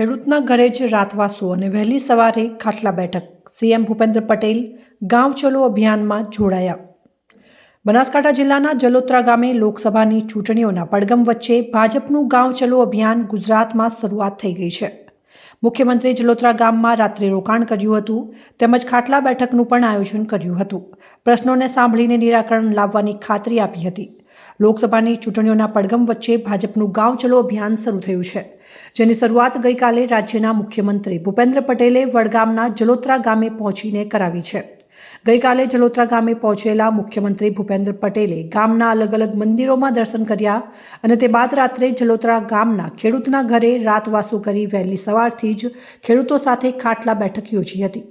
ખેડૂતના ઘરે જ રાતવાસો અને વહેલી સવારે ખાટલા બેઠક. સીએમ ભૂપેન્દ્ર પટેલ ગાંવ ચલો અભિયાનમાં જોડાયા. બનાસકાંઠા જિલ્લાના જલોત્રા ગામે લોકસભાની ચૂંટણીઓના પડગમ વચ્ચે ભાજપનું ગાંવ ચલો અભિયાન ગુજરાતમાં શરૂઆત થઈ ગઈ છે. મુખ્યમંત્રી જલોત્રા ગામમાં રાત્રે રોકાણ કર્યું હતું, તેમજ ખાટલા બેઠકનું પણ આયોજન કર્યું હતું. પ્રશ્નોને સાંભળીને નિરાકરણ લાવવાની ખાતરી આપી હતી. લોકસભાની ચૂંટણીઓના પડગમ વચ્ચે ભાજપનું ગાંવ ચલો અભિયાન શરૂ થયું છે, જેની શરૂઆત ગઈકાલે રાજ્યના મુખ્યમંત્રી ભૂપેન્દ્ર પટેલે વડગામના જલોત્રા ગામે પહોંચીને કરાવી છે. ગઈકાલે જલોત્રા ગામે પહોંચેલા મુખ્યમંત્રી ભૂપેન્દ્ર પટેલે ગામના અલગ અલગ મંદિરોમાં દર્શન કર્યા અને તે બાદ રાત્રે જલોત્રા ગામના ખેડૂતના ઘરે રાતવાસો કરી વહેલી સવારથી જ ખેડૂતો સાથે ખાટલા બેઠક યોજી હતી.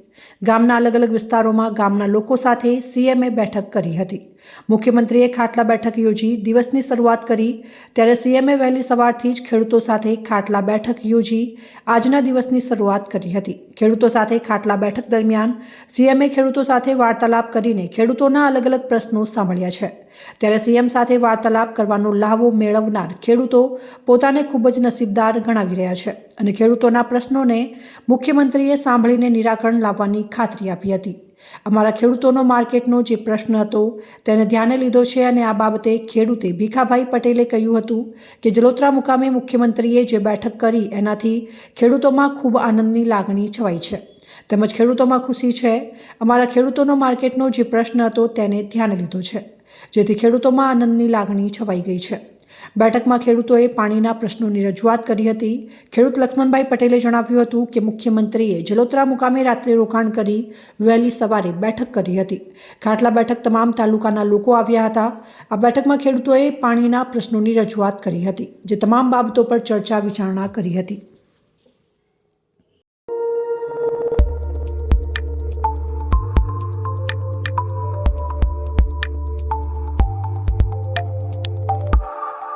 ગામના અલગ અલગ વિસ્તારોમાં ગામના લોકો સાથે સીએમએ બેઠક કરી હતી. મુખ્યમંત્રીએ ખાટલા બેઠક યોજી દિવસની શરૂઆત કરી, ત્યારે સીએમએ વહેલી સવારથી જ ખેડૂતો સાથે ખાટલા બેઠક યોજી આજના દિવસની શરૂઆત કરી હતી. ખેડૂતો સાથે ખાટલા બેઠક દરમિયાન સીએમએ ખેડૂતો સાથે વાર્તાલાપ કરીને ખેડૂતોના અલગ અલગ પ્રશ્નો સાંભળ્યા છે. ત્યારે સીએમ સાથે વાર્તાલાપ કરવાનો લાહવો મેળવનાર ખેડૂતો પોતાને ખૂબ જ નસીબદાર ગણાવી રહ્યા છે અને ખેડૂતોના પ્રશ્નોને મુખ્યમંત્રીએ સાંભળીને નિરાકરણ લાવવાની ખાતરી આપી હતી. અમારા ખેડૂતોનો માર્કેટનો જે પ્રશ્ન હતો તેને ધ્યાને લીધો છે અને આ બાબતે ખેડૂતે ભીખાભાઈ પટેલે કહ્યું હતું કે જલોત્રા મુકામે મુખ્યમંત્રીએ જે બેઠક કરી એનાથી ખેડૂતોમાં ખૂબ આનંદની લાગણી છવાઈ છે. તેમજ ખેડૂતોમાં ખુશી છે. અમારા ખેડૂતોનો માર્કેટનો જે પ્રશ્ન હતો તેને ધ્યાને લીધો છે. જેથી ખેડૂતોમાં આનંદની લાગણી છવાઈ ગઈ છે. બેઠકમાં ખેડૂતોએ પાણીના પ્રશ્નોની રજૂઆત કરી હતી. ખેડૂત લક્ષ્મણભાઈ પટેલે જણાવ્યું હતું કે મુખ્યમંત્રીએ જલોત્રા મુકામે રાત્રે રોકાણ કરી વહેલી સવારે બેઠક કરી હતી. ખાટલા બેઠક તમામ તાલુકાના લોકો આવ્યા હતા. આ બેઠકમાં ખેડૂતોએ પાણીના પ્રશ્નોની રજૂઆત કરી હતી, જે તમામ બાબતો પર ચર્ચા વિચારણા કરી હતી.